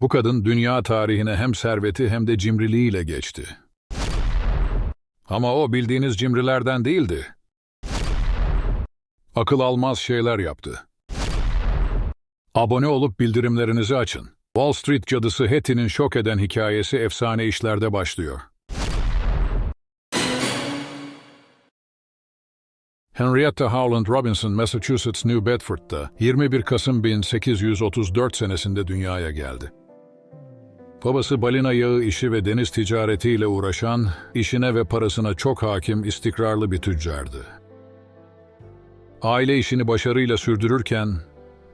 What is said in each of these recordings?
Bu kadın dünya tarihine hem serveti hem de cimriliğiyle geçti. Ama o bildiğiniz cimrilerden değildi. Akıl almaz şeyler yaptı. Abone olup bildirimlerinizi açın. Wall Street cadısı Hetty'nin şok eden hikayesi efsane işlerde başlıyor. Henrietta Howland Robinson, Massachusetts, New Bedford'da 21 Kasım 1834 senesinde dünyaya geldi. Babası balina yağı işi ve deniz ticaretiyle uğraşan, işine ve parasına çok hakim, istikrarlı bir tüccardı. Aile işini başarıyla sürdürürken,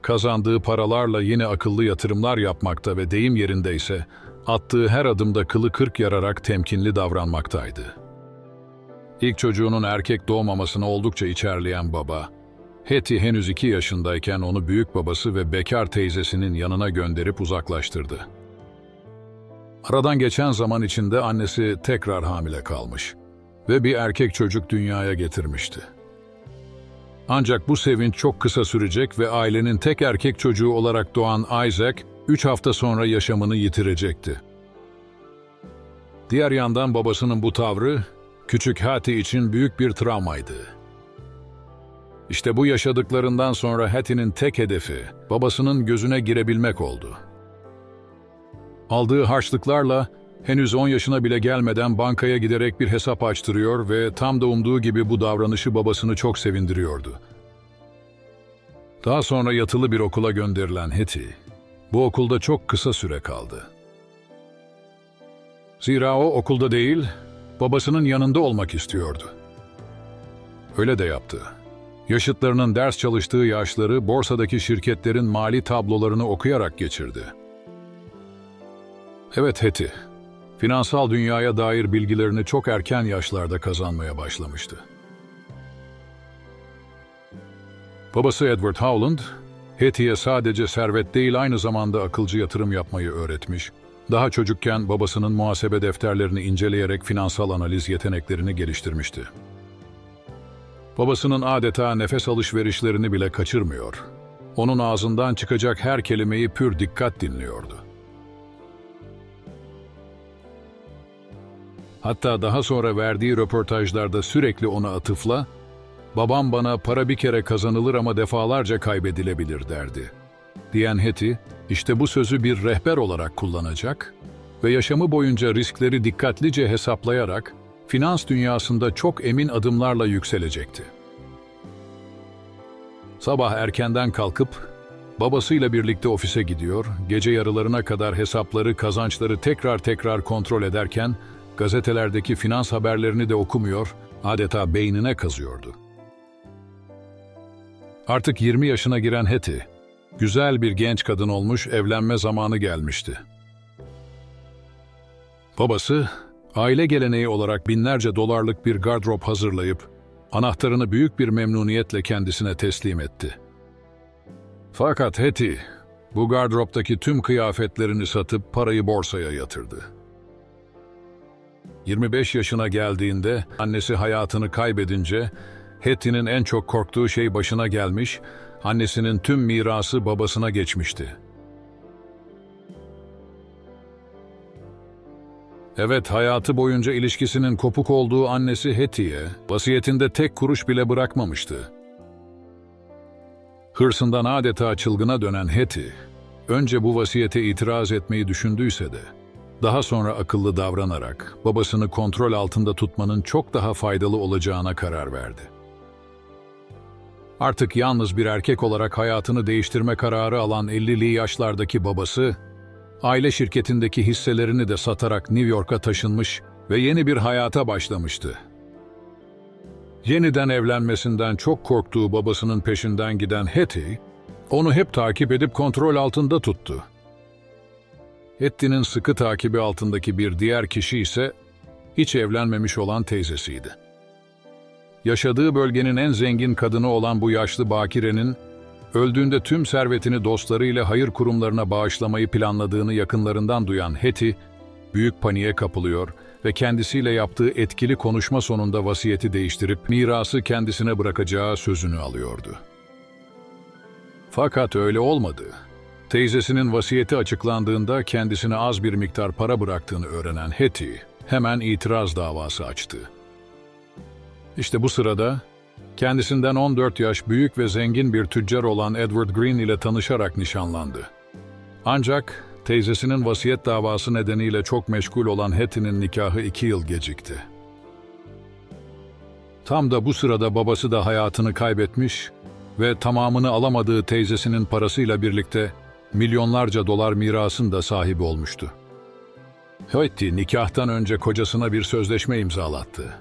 kazandığı paralarla yine akıllı yatırımlar yapmakta ve deyim yerindeyse, attığı her adımda kılı kırk yararak temkinli davranmaktaydı. İlk çocuğunun erkek doğmamasını oldukça içerleyen baba, Hetty henüz iki yaşındayken onu büyük babası ve bekar teyzesinin yanına gönderip uzaklaştırdı. Aradan geçen zaman içinde annesi tekrar hamile kalmış ve bir erkek çocuk dünyaya getirmişti. Ancak bu sevinç çok kısa sürecek ve ailenin tek erkek çocuğu olarak doğan Isaac, üç hafta sonra yaşamını yitirecekti. Diğer yandan babasının bu tavrı, küçük Hattie için büyük bir travmaydı. İşte bu yaşadıklarından sonra Hattie'nin tek hedefi, babasının gözüne girebilmek oldu. Aldığı harçlıklarla henüz 10 yaşına bile gelmeden bankaya giderek bir hesap açtırıyor ve tam da umduğu gibi bu davranışı babasını çok sevindiriyordu. Daha sonra yatılı bir okula gönderilen Hetty, bu okulda çok kısa süre kaldı. Zira o okulda değil, babasının yanında olmak istiyordu. Öyle de yaptı. Yaşıtlarının ders çalıştığı yaşları borsadaki şirketlerin mali tablolarını okuyarak geçirdi. Evet Hetty, finansal dünyaya dair bilgilerini çok erken yaşlarda kazanmaya başlamıştı. Babası Edward Howland, Hetty'ye sadece servet değil aynı zamanda akılcı yatırım yapmayı öğretmiş. Daha çocukken babasının muhasebe defterlerini inceleyerek finansal analiz yeteneklerini geliştirmişti. Babasının adeta nefes alışverişlerini bile kaçırmıyor. Onun ağzından çıkacak her kelimeyi pür dikkat dinliyordu. Hatta daha sonra verdiği röportajlarda sürekli ona atıfla, ''Babam bana para bir kere kazanılır ama defalarca kaybedilebilir.'' derdi. Diyen Hetty, işte bu sözü bir rehber olarak kullanacak ve yaşamı boyunca riskleri dikkatlice hesaplayarak finans dünyasında çok emin adımlarla yükselecekti. Sabah erkenden kalkıp babasıyla birlikte ofise gidiyor, gece yarılarına kadar hesapları, kazançları tekrar tekrar kontrol ederken gazetelerdeki finans haberlerini de okumuyor, adeta beynine kazıyordu. Artık 20 yaşına giren Hetty, güzel bir genç kadın olmuş, evlenme zamanı gelmişti. Babası, aile geleneği olarak binlerce dolarlık bir gardrop hazırlayıp, anahtarını büyük bir memnuniyetle kendisine teslim etti. Fakat Hetty, bu gardroptaki tüm kıyafetlerini satıp parayı borsaya yatırdı. 25 yaşına geldiğinde annesi hayatını kaybedince Hetty'nin en çok korktuğu şey başına gelmiş, annesinin tüm mirası babasına geçmişti. Evet, hayatı boyunca ilişkisinin kopuk olduğu annesi Hetty'ye vasiyetinde tek kuruş bile bırakmamıştı. Hırsından adeta çılgına dönen Hetty, önce bu vasiyete itiraz etmeyi düşündüyse de, daha sonra akıllı davranarak babasını kontrol altında tutmanın çok daha faydalı olacağına karar verdi. Artık yalnız bir erkek olarak hayatını değiştirme kararı alan 50'li yaşlardaki babası, aile şirketindeki hisselerini de satarak New York'a taşınmış ve yeni bir hayata başlamıştı. Yeniden evlenmesinden çok korktuğu babasının peşinden giden Hetty, onu hep takip edip kontrol altında tuttu. Hetty'nin sıkı takibi altındaki bir diğer kişi ise hiç evlenmemiş olan teyzesiydi. Yaşadığı bölgenin en zengin kadını olan bu yaşlı bakirenin, öldüğünde tüm servetini dostlarıyla hayır kurumlarına bağışlamayı planladığını yakınlarından duyan Hetty, büyük paniğe kapılıyor ve kendisiyle yaptığı etkili konuşma sonunda vasiyeti değiştirip mirası kendisine bırakacağı sözünü alıyordu. Fakat öyle olmadı. Teyzesinin vasiyeti açıklandığında kendisine az bir miktar para bıraktığını öğrenen Hetty hemen itiraz davası açtı. İşte bu sırada kendisinden 14 yaş büyük ve zengin bir tüccar olan Edward Green ile tanışarak nişanlandı. Ancak teyzesinin vasiyet davası nedeniyle çok meşgul olan Hetty'nin nikahı iki yıl gecikti. Tam da bu sırada babası da hayatını kaybetmiş ve tamamını alamadığı teyzesinin parasıyla birlikte milyonlarca dolar mirasın da sahibi olmuştu. Hetty nikahtan önce kocasına bir sözleşme imzalattı.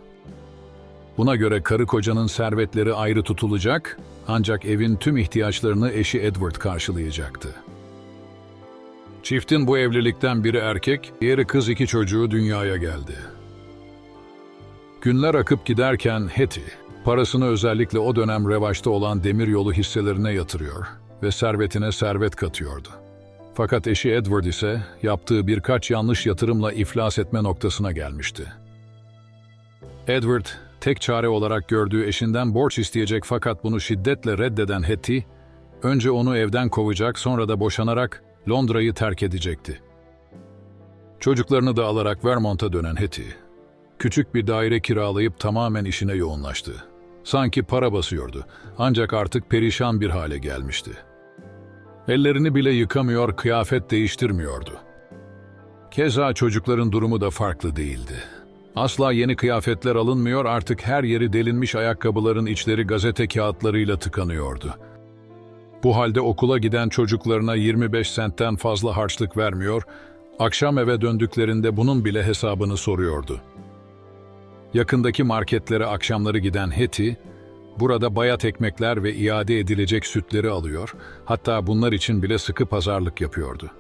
Buna göre karı kocanın servetleri ayrı tutulacak ancak evin tüm ihtiyaçlarını eşi Edward karşılayacaktı. Çiftin bu evlilikten biri erkek, diğeri kız iki çocuğu dünyaya geldi. Günler akıp giderken Hetty, parasını özellikle o dönem revaçta olan demiryolu hisselerine yatırıyor ve servetine servet katıyordu. Fakat eşi Edward ise yaptığı birkaç yanlış yatırımla iflas etme noktasına gelmişti. Edward, tek çare olarak gördüğü eşinden borç isteyecek fakat bunu şiddetle reddeden Hetty, önce onu evden kovacak sonra da boşanarak Londra'yı terk edecekti. Çocuklarını da alarak Vermont'a dönen Hetty, küçük bir daire kiralayıp tamamen işine yoğunlaştı. Sanki para basıyordu ancak artık perişan bir hale gelmişti. Ellerini bile yıkamıyor, kıyafet değiştirmiyordu. Keza çocukların durumu da farklı değildi. Asla yeni kıyafetler alınmıyor, artık her yeri delinmiş ayakkabıların içleri gazete kağıtlarıyla tıkanıyordu. Bu halde okula giden çocuklarına 25 sentten fazla harçlık vermiyor, akşam eve döndüklerinde bunun bile hesabını soruyordu. Yakındaki marketlere akşamları giden Hetty, burada bayat ekmekler ve iade edilecek sütleri alıyor, hatta bunlar için bile sıkı pazarlık yapıyordu.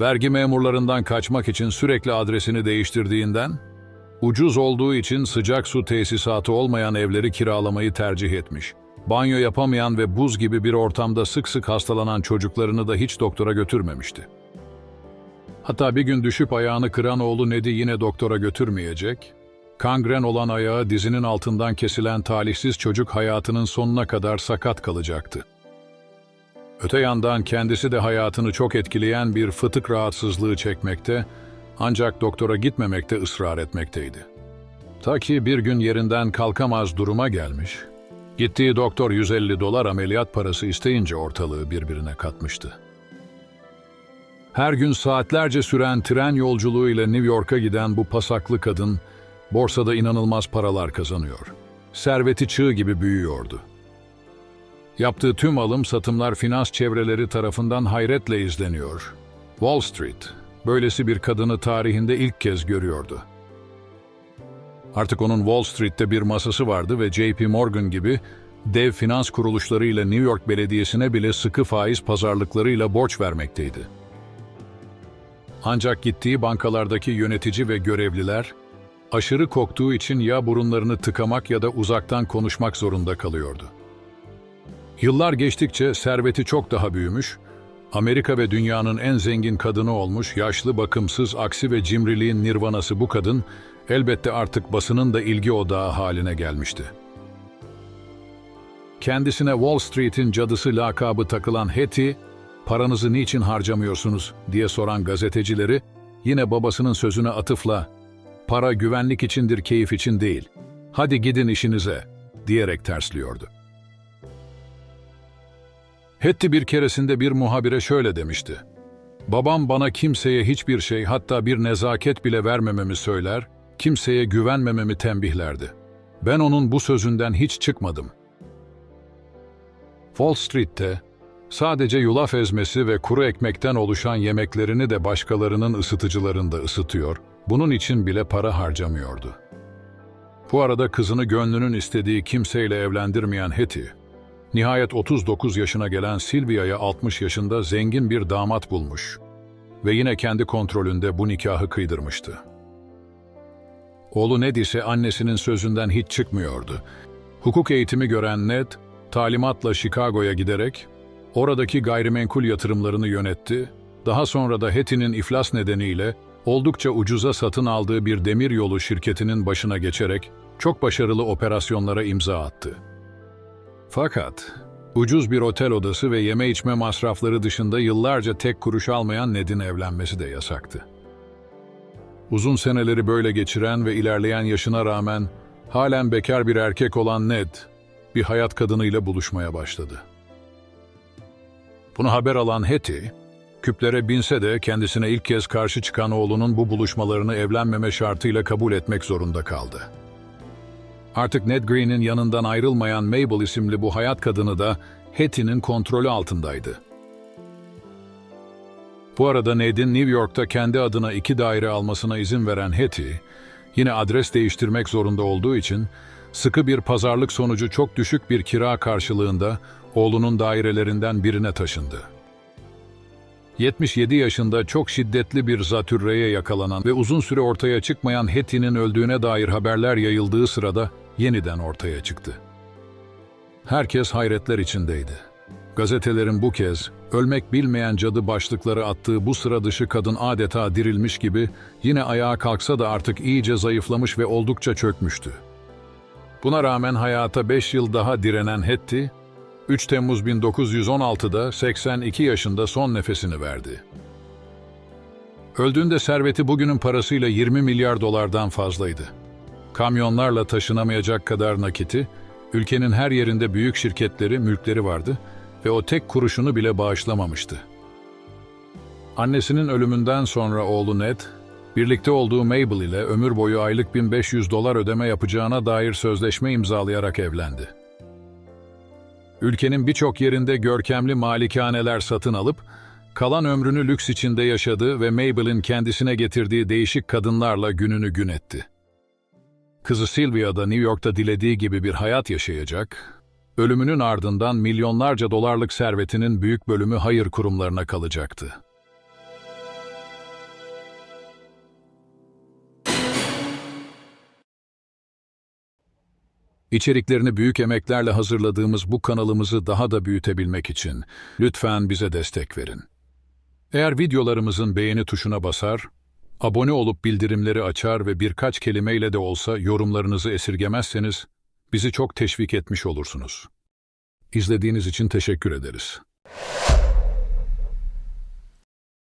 Vergi memurlarından kaçmak için sürekli adresini değiştirdiğinden, ucuz olduğu için sıcak su tesisatı olmayan evleri kiralamayı tercih etmiş. Banyo yapamayan ve buz gibi bir ortamda sık sık hastalanan çocuklarını da hiç doktora götürmemişti. Hatta bir gün düşüp ayağını kıran oğlu Ned'i yine doktora götürmeyecek, kangren olan ayağı dizinin altından kesilen talihsiz çocuk hayatının sonuna kadar sakat kalacaktı. Öte yandan kendisi de hayatını çok etkileyen bir fıtık rahatsızlığı çekmekte, ancak doktora gitmemekte ısrar etmekteydi. Ta ki bir gün yerinden kalkamaz duruma gelmiş, gittiği doktor 150 dolar ameliyat parası isteyince ortalığı birbirine katmıştı. Her gün saatlerce süren tren yolculuğuyla New York'a giden bu pasaklı kadın, borsada inanılmaz paralar kazanıyor. Serveti çığ gibi büyüyordu. Yaptığı tüm alım satımlar finans çevreleri tarafından hayretle izleniyor. Wall Street, böylesi bir kadını tarihinde ilk kez görüyordu. Artık onun Wall Street'te bir masası vardı ve JP Morgan gibi dev finans kuruluşlarıyla New York Belediyesi'ne bile sıkı faiz pazarlıklarıyla borç vermekteydi. Ancak gittiği bankalardaki yönetici ve görevliler, aşırı koktuğu için ya burunlarını tıkamak ya da uzaktan konuşmak zorunda kalıyordu. Yıllar geçtikçe serveti çok daha büyümüş, Amerika ve dünyanın en zengin kadını olmuş, yaşlı, bakımsız, aksi ve cimriliğin nirvanası bu kadın, elbette artık basının da ilgi odağı haline gelmişti. Kendisine Wall Street'in cadısı lakabı takılan Hetty, paranızı niçin harcamıyorsunuz diye soran gazetecileri, yine babasının sözüne atıfla, para güvenlik içindir, keyif için değil, hadi gidin işinize diyerek tersliyordu. Hetty bir keresinde bir muhabire şöyle demişti. Babam bana kimseye hiçbir şey hatta bir nezaket bile vermememi söyler, kimseye güvenmememi tembihlerdi. Ben onun bu sözünden hiç çıkmadım. Wall Street'te sadece yulaf ezmesi ve kuru ekmekten oluşan yemeklerini de başkalarının ısıtıcılarında ısıtıyor, bunun için bile para harcamıyordu. Bu arada kızını gönlünün istediği kimseyle evlendirmeyen Hetty, Nihayet 39 yaşına gelen Silvia'ya 60 yaşında zengin bir damat bulmuş ve yine kendi kontrolünde bu nikahı kıydırmıştı. Oğlu Ned ise annesinin sözünden hiç çıkmıyordu. Hukuk eğitimi gören Ned, talimatla Chicago'ya giderek oradaki gayrimenkul yatırımlarını yönetti, daha sonra da Hetty'nin iflas nedeniyle oldukça ucuza satın aldığı bir demiryolu şirketinin başına geçerek çok başarılı operasyonlara imza attı. Fakat Ucuz bir otel odası ve yeme içme masrafları dışında yıllarca tek kuruş almayan Ned'in evlenmesi de yasaktı. Uzun seneleri böyle geçiren ve ilerleyen yaşına rağmen halen bekar bir erkek olan Ned, bir hayat kadınıyla buluşmaya başladı. Bunu haber alan Hetty, küplere binse de kendisine ilk kez karşı çıkan oğlunun bu buluşmalarını evlenmeme şartıyla kabul etmek zorunda kaldı. Artık Ned Green'in yanından ayrılmayan Mabel isimli bu hayat kadını da Hetty'nin kontrolü altındaydı. Bu arada Ned'in New York'ta kendi adına iki daire almasına izin veren Hetty, yine adres değiştirmek zorunda olduğu için sıkı bir pazarlık sonucu çok düşük bir kira karşılığında oğlunun dairelerinden birine taşındı. 77 yaşında çok şiddetli bir zatürreye yakalanan ve uzun süre ortaya çıkmayan Hetty'nin öldüğüne dair haberler yayıldığı sırada yeniden ortaya çıktı. Herkes hayretler içindeydi. Gazetelerin bu kez ölmek bilmeyen cadı başlıkları attığı bu sıra dışı kadın adeta dirilmiş gibi yine ayağa kalksa da artık iyice zayıflamış ve oldukça çökmüştü. Buna rağmen hayata 5 yıl daha direnen Hetty, 3 Temmuz 1916'da 82 yaşında son nefesini verdi. Öldüğünde serveti bugünün parasıyla 20 milyar dolardan fazlaydı. Kamyonlarla taşınamayacak kadar nakiti, ülkenin her yerinde büyük şirketleri, mülkleri vardı ve o tek kuruşunu bile bağışlamamıştı. Annesinin ölümünden sonra oğlu Ned, birlikte olduğu Mabel ile ömür boyu aylık 1500 dolar ödeme yapacağına dair sözleşme imzalayarak evlendi. Ülkenin birçok yerinde görkemli malikaneler satın alıp, kalan ömrünü lüks içinde yaşadı ve Mabel'in kendisine getirdiği değişik kadınlarla gününü gün etti. Kızı Sylvia da New York'ta dilediği gibi bir hayat yaşayacak, ölümünün ardından milyonlarca dolarlık servetinin büyük bölümü hayır kurumlarına kalacaktı. İçeriklerini büyük emeklerle hazırladığımız bu kanalımızı daha da büyütebilmek için lütfen bize destek verin. Eğer videolarımızın beğeni tuşuna basar, abone olup bildirimleri açar ve birkaç kelimeyle de olsa yorumlarınızı esirgemezseniz bizi çok teşvik etmiş olursunuz. İzlediğiniz için teşekkür ederiz.